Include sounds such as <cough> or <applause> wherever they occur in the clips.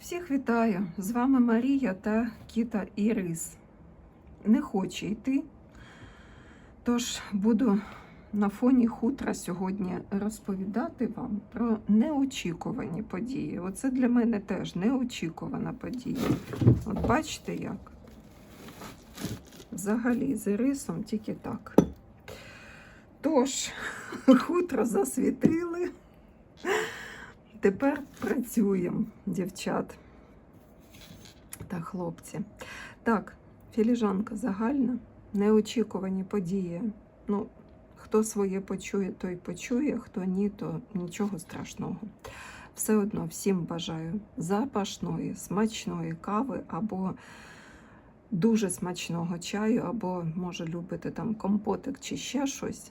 Всіх вітаю! З вами Марія та Кіта Ірис. Не хоче йти, тож буду на фоні хутра сьогодні розповідати вам про неочікувані події. Оце для мене теж неочікувана подія. От бачите як? Взагалі, з Ірисом тільки так. Тож, <laughs> хутро засвітили. Тепер працюємо, дівчат та хлопці. Так, філіжанка загальна, неочікувані події. Ну, хто своє почує, той почує, хто ні, то нічого страшного. Все одно всім бажаю запашної, смачної кави або дуже смачного чаю, або, може, любите там компотик чи ще щось.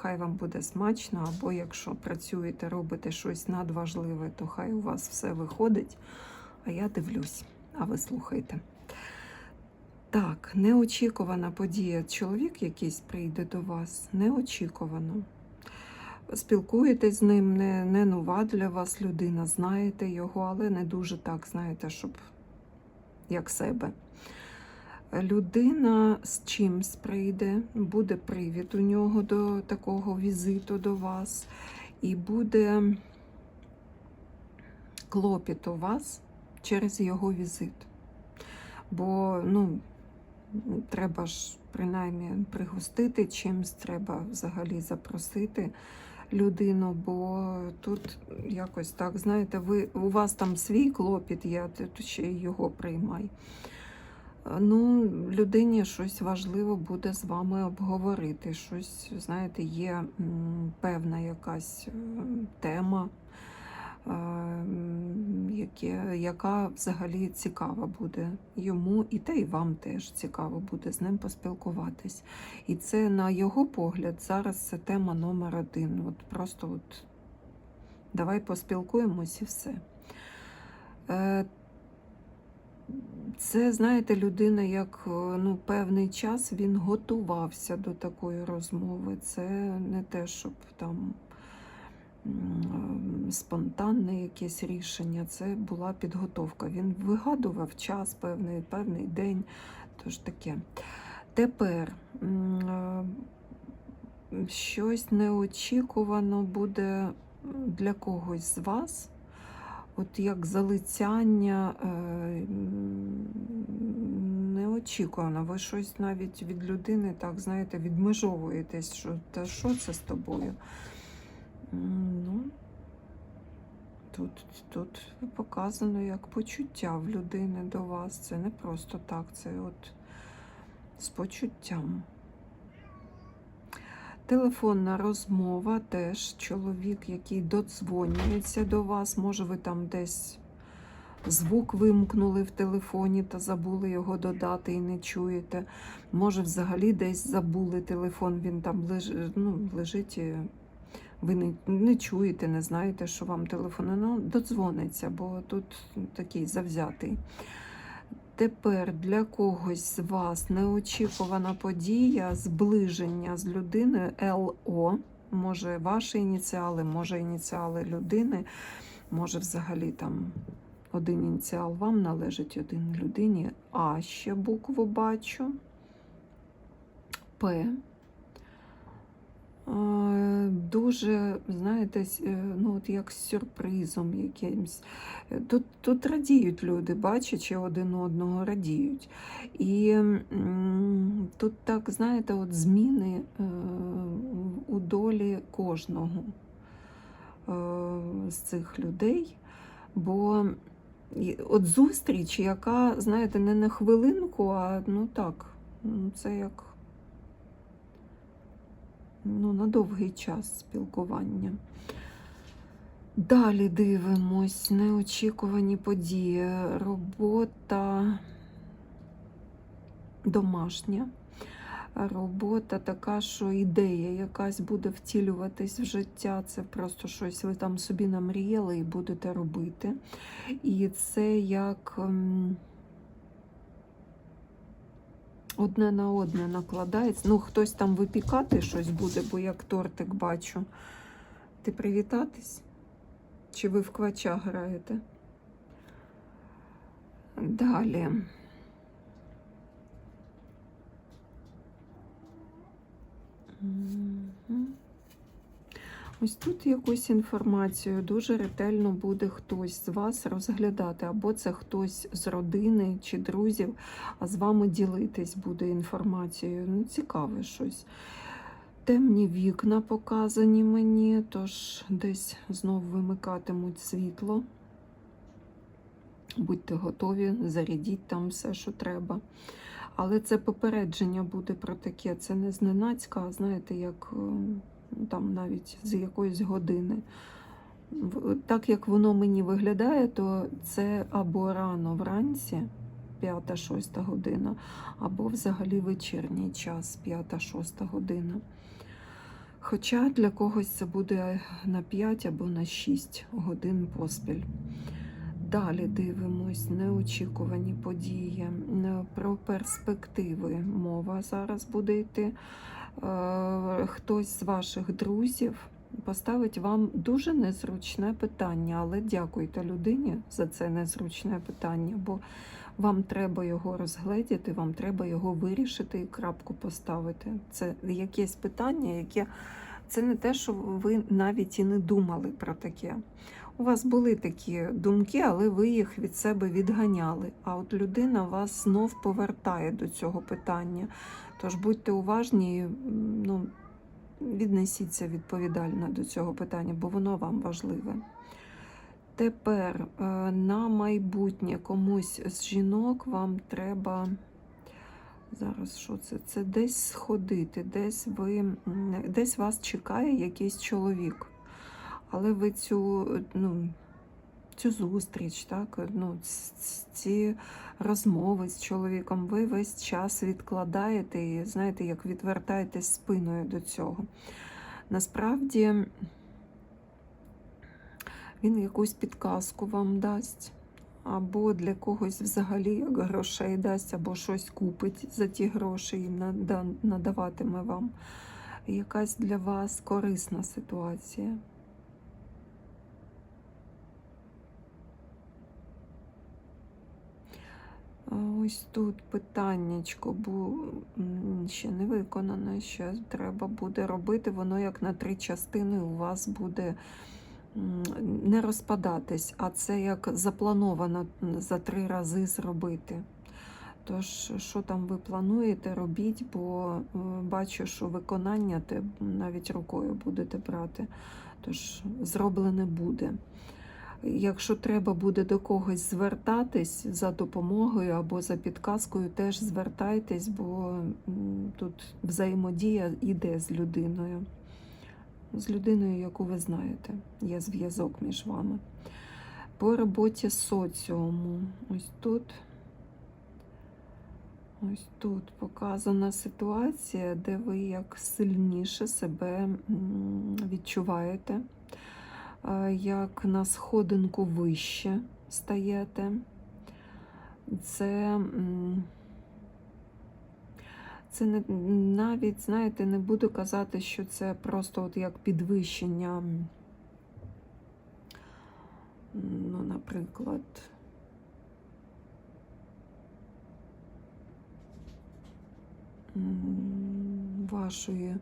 Хай вам буде смачно, або якщо працюєте, робите щось надважливе, то хай у вас все виходить. А я дивлюсь, а ви слухайте. Так, неочікувана подія. Чоловік якийсь прийде до вас. Неочікувано. Спілкуєтесь з ним, не, не нова для вас людина, знаєте його, але не дуже так, знаєте, щоб як себе. Людина з чимсь прийде, буде привід у нього до такого візиту до вас, і буде клопіт у вас через його візит. Бо ну, треба ж принаймні пригостити чимсь, треба взагалі запросити людину, бо тут якось так, знаєте, ви, у вас там свій клопіт а ти ще його приймай. Ну, людині щось важливо буде з вами обговорити. Щось, знаєте, є певна якась е, тема, е, яка взагалі цікава буде йому, і те, і вам теж цікаво буде з ним поспілкуватись. І це, на його погляд, зараз це тема номер один. От просто от давай поспілкуємось і все. Е, це, знаєте, людина, як е, ну, певний час він готувався до такої розмови. Це не те, щоб там спонтанне якесь рішення, це була підготовка. Він вигадував час, певний, певний день. Тож таке. Тепер е, щось неочікувано буде для когось з вас от як залицяння е, неочікувано. Ви щось навіть від людини, так знаєте, відмежовуєтесь, що та що це з тобою? Ну, тут, тут показано як почуття в людини до вас. Це не просто так, це от з почуттям. Телефонна розмова теж чоловік, який додзвонюється до вас. Може, ви там десь звук вимкнули в телефоні та забули його додати і не чуєте. Може, взагалі десь забули телефон, він там леж... ну, лежить. І ви не, не чуєте, не знаєте, що вам телефон. Ну, додзвониться, бо тут такий завзятий. Тепер для когось з вас неочікувана подія, зближення з людиною ЛО. Може, ваші ініціали, може ініціали людини, може, взагалі там один ініціал вам належить один людині. А ще букву бачу. П. Дуже, знаєте, е, ну, от як з сюрпризом якимсь. Е, Тут, тут радіють люди, бачачи один одного, радіють. І тут так, знаєте, от зміни е, у долі кожного з цих людей. Бо от зустріч, яка, знаєте, не на хвилинку, а ну так, це як ну, на довгий час спілкування. Далі дивимось неочікувані події. Робота домашня. Робота така, що ідея якась буде втілюватись в життя. Це просто щось ви там собі намріяли і будете робити. І це як ем, одне на одне накладається. Ну, хтось там випікати щось буде, бо як тортик бачу. Ти привітатись? Чи ви в квача граєте? Далі. Мгм. Ось тут якусь інформацію дуже ретельно буде хтось з вас розглядати, або це хтось з родини чи друзів, а з вами ділитись буде інформацією. Ну, цікаве щось. Темні вікна показані мені, тож десь знов вимикатимуть світло. Будьте готові, зарядіть там все, що треба. Але це попередження буде про таке. Це не зненацька, а знаєте, як ем, там навіть з якоїсь години. Так як воно мені виглядає, то це або рано вранці, 5-6 година, або взагалі вечірній час, 5-6 година. Хоча для когось це буде на 5 або на 6 годин поспіль. Далі дивимось неочікувані події. Е, Про перспективи мова зараз буде йти. Е, Хтось з ваших друзів поставить вам дуже незручне питання, але дякуйте людині за це незручне питання, бо вам треба його розгледіти, вам треба його вирішити і крапку поставити. Це якесь питання, яке це не те, що ви навіть і не думали про таке. У вас були такі думки, але ви їх від себе відганяли. А от людина вас знов повертає до цього питання. Тож будьте уважні, ну, віднесіться відповідально до цього питання, бо воно вам важливе. Тепер е, на майбутнє комусь з жінок вам треба. Зараз що це? Це десь сходити, десь ви десь вас чекає якийсь чоловік. Але ви цю, ну, цю зустріч, так, ну, ці розмови з чоловіком, ви весь час відкладаєте і знаєте, як відвертаєтесь спиною до цього. Насправді він якусь підказку вам дасть, або для когось взагалі грошей дасть, або щось купить за ті гроші і надаватиме вам. Якась для вас корисна ситуація. Ось тут питаннячко, бо ще не виконане, ще треба буде робити. Воно як на три частини у вас буде не розпадатись, а це як заплановано за три рази зробити. Тож, що там ви плануєте, робіть, бо е, бачу, що виконання те навіть рукою будете брати. Тож зроблене буде. Якщо треба буде до когось звертатись за допомогою або за підказкою, теж звертайтесь, бо тут взаємодія йде з людиною. З людиною, яку ви знаєте, є зв'язок між вами. По роботі соціуму. Ось тут. Ось тут показана ситуація, де ви як сильніше себе відчуваєте як на сходинку вище стаєте. Це, це не, навіть, знаєте, не буду казати, що це просто от як підвищення, ну, наприклад, вашої.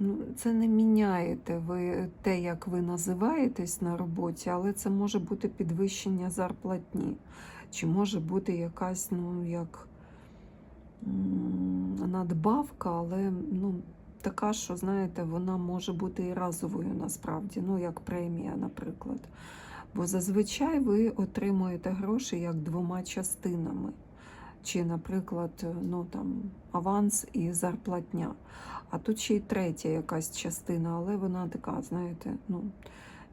Ну, це не міняєте ви те, як ви називаєтесь на роботі, але це може бути підвищення зарплатні. Чи може бути якась, ну, як надбавка, але ну, така, що, знаєте, вона може бути і разовою насправді, ну, як премія, наприклад. Бо зазвичай ви отримуєте гроші як двома частинами. Чи, наприклад, ну там аванс і зарплатня. А тут ще й третя якась частина, але вона така, знаєте, ну,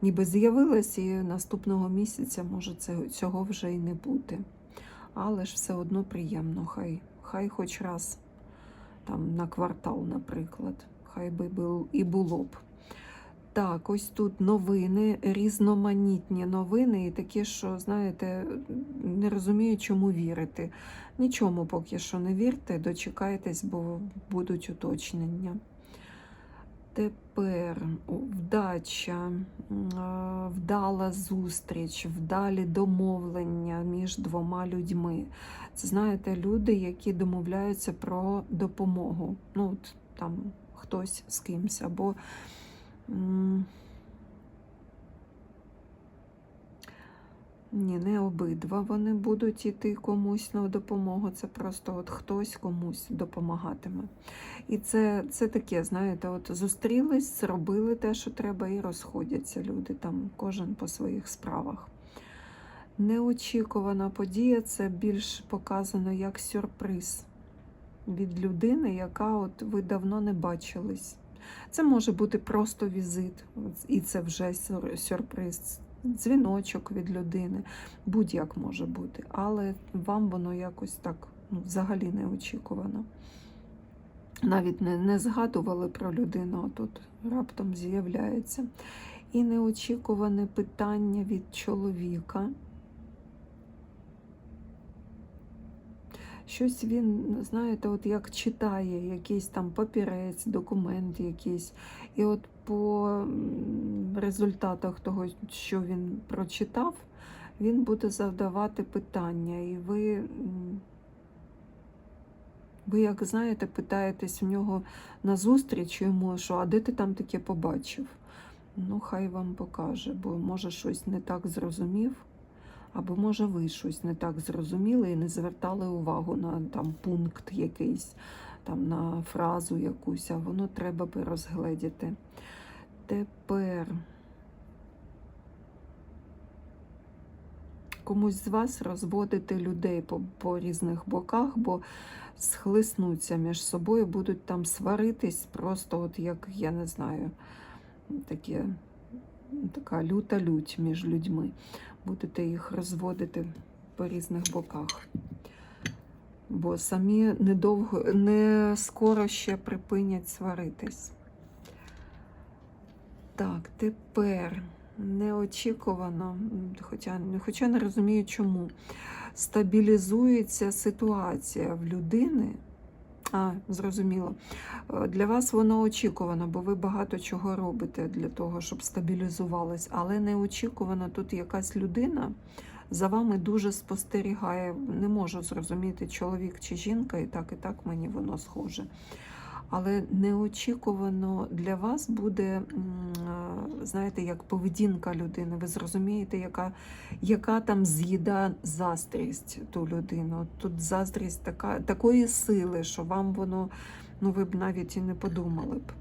ніби з'явилась, і наступного місяця може цього вже й не бути. Але ж все одно приємно, хай, хай хоч раз там на квартал, наприклад, хай би і було б. Так, ось тут новини, різноманітні новини, і такі, що, знаєте, не розумію, чому вірити. Нічому поки що не вірте, дочекайтесь, бо будуть уточнення. Тепер вдача. Вдала зустріч, вдалі домовлення між двома людьми. Це знаєте, люди, які домовляються про допомогу. Ну, от, там хтось з кимсь, або ні, не обидва вони будуть іти комусь на допомогу. Це просто от хтось комусь допомагатиме. І це, це таке, знаєте, от зустрілись, зробили те, що треба, і розходяться люди там, кожен по своїх справах. Неочікувана подія це більш показано як сюрприз від людини, яка от ви давно не бачились. Це може бути просто візит, і це вже сюрприз, дзвіночок від людини, будь-як може бути, але вам воно якось так ну, взагалі неочікувано. Навіть не, не згадували про людину, а тут раптом з'являється. І неочікуване питання від чоловіка. Щось він, знаєте, от як читає якийсь там папірець, документ якийсь. І от по результатах того, що він прочитав, він буде завдавати питання. І ви, ви як знаєте, питаєтесь у нього на зустріч йому, що а де ти там таке побачив? Ну, хай вам покаже, бо може щось не так зрозумів. Або, може, ви щось не так зрозуміли і не звертали увагу на там пункт якийсь, там на фразу якусь, а воно треба би розгледіти. Тепер комусь з вас розводити людей по, по різних боках, бо схлиснуться між собою, будуть там сваритись, просто от як, я не знаю, таке, така люта лють між людьми будете їх розводити по різних боках. Бо самі недовго, не скоро ще припинять сваритись. Так, тепер неочікувано, хоча, хоча не розумію чому, стабілізується ситуація в людини. А, зрозуміло. Е, Для вас воно очікувано, бо ви багато чого робите для того, щоб стабілізувалось. Але неочікувано тут якась людина за вами дуже спостерігає. Не можу зрозуміти, чоловік чи жінка, і так, і так мені воно схоже. Але неочікувано для вас буде, е, знаєте, як поведінка людини. Ви зрозумієте, яка, яка там з'їда заздрість ту людину. Тут заздрість така, такої сили, що вам воно, ну ви б навіть і не подумали б.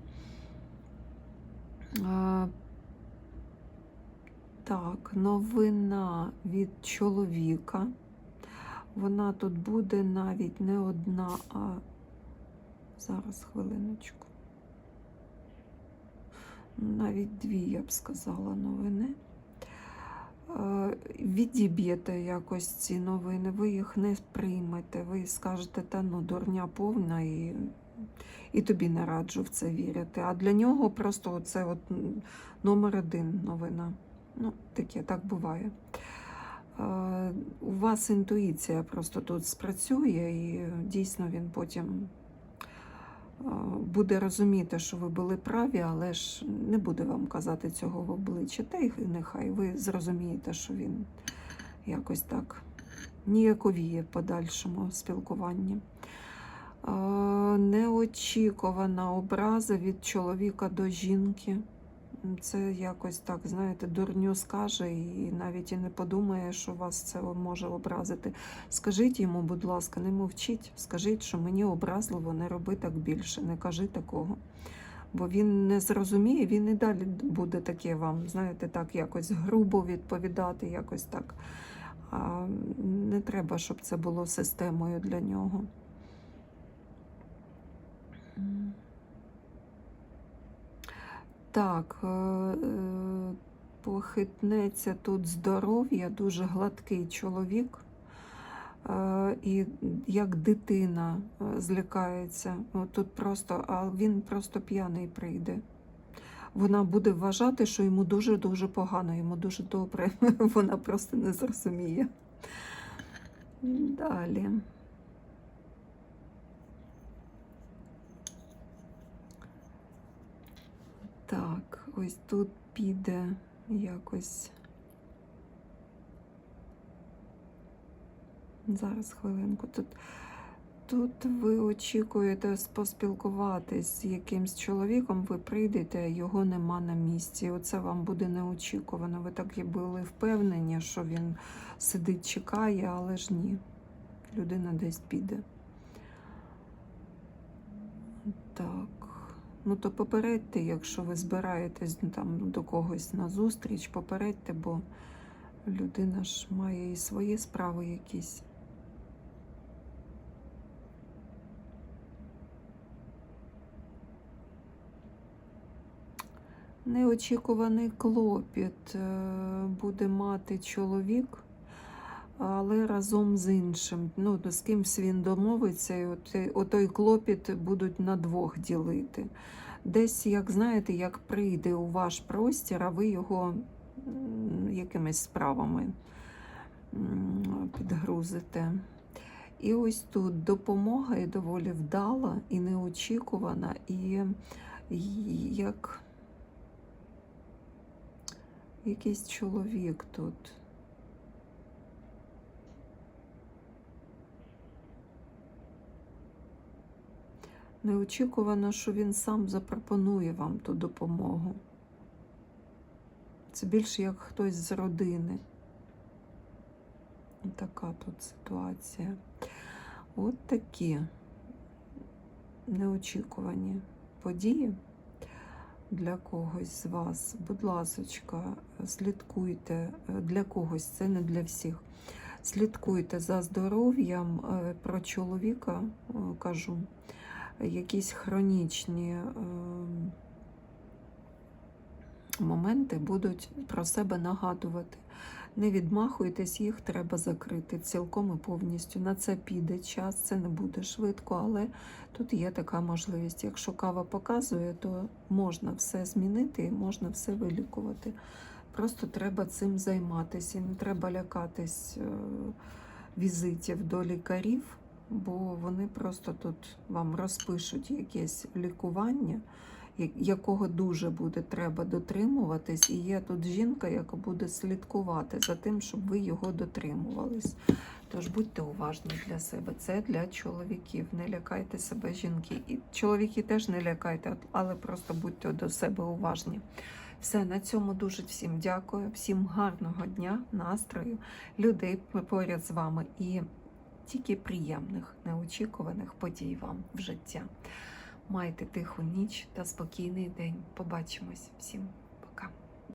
Так, новина від чоловіка. Вона тут буде навіть не одна, а зараз хвилиночку. Навіть дві, я б сказала, новини. Е, Відіб'єте якось ці новини, ви їх не приймете, ви скажете, та ну дурня повна і, і тобі не раджу в це вірити. А для нього просто це от номер один новина. Ну, таке, так буває. Е, У вас інтуїція просто тут спрацює, і дійсно він потім буде розуміти, що ви були праві, але ж не буде вам казати цього в обличчя. Та й нехай ви зрозумієте, що він якось так ніяковіє в подальшому спілкуванні. Неочікувана образа від чоловіка до жінки. Це якось так, знаєте, дурню скаже і навіть і не подумає, що вас це може образити. Скажіть йому, будь ласка, не мовчіть, скажіть, що мені образливо, не роби так більше, не кажи такого. Бо він не зрозуміє, він і далі буде таке вам, знаєте, так якось грубо відповідати, якось так. А не треба, щоб це було системою для нього. Так, е, е, похитнеться тут здоров'я, дуже гладкий чоловік, е, і як дитина злякається. Тут просто, а він просто п'яний прийде. Вона буде вважати, що йому дуже-дуже погано, йому дуже добре. <laughs> Вона просто не зрозуміє. Далі. Так, ось тут піде якось. Зараз хвилинку. Тут, тут ви очікуєте поспілкуватись з якимсь чоловіком, ви прийдете, його нема на місці. Оце вам буде неочікувано. Ви так і були впевнені, що він сидить, чекає, але ж ні. Людина десь піде. Так. Ну, то попередьте, якщо ви збираєтесь ну, там до когось на зустріч, попередьте, бо людина ж має і свої справи якісь. Неочікуваний клопіт е, буде мати чоловік, але разом з іншим. Ну, з кимсь він домовиться, і от, отой клопіт будуть на двох ділити. Десь, як знаєте, як прийде у ваш простір, а ви його якимись справами підгрузите. І ось тут допомога і доволі вдала і неочікувана, і як якийсь чоловік тут. Неочікувано, що він сам запропонує вам ту допомогу. Це більше як хтось з родини. Така тут ситуація. От такі неочікувані події для когось з вас. Будь ласочка, слідкуйте е, для когось, це не для всіх. Слідкуйте за здоров'ям е, про чоловіка, е, кажу, якісь хронічні е, моменти будуть про себе нагадувати. Не відмахуйтесь, їх треба закрити цілком і повністю. На це піде час, це не буде швидко, але тут є така можливість. Якщо кава показує, то можна все змінити і можна все вилікувати. Просто треба цим займатися. І не треба лякатись е, візитів до лікарів, бо вони просто тут вам розпишуть якесь лікування якого дуже буде треба дотримуватись, і є тут жінка, яка буде слідкувати за тим, щоб ви його дотримувались. Тож будьте уважні для себе. Це для чоловіків. Не лякайте себе, жінки. І чоловіки теж не лякайте, але просто будьте до себе уважні. Все, на цьому дуже всім дякую, всім гарного дня, настрою, людей поряд з вами і тільки приємних, неочікуваних подій вам в життя. Майте тиху ніч та спокійний день. Побачимось всім.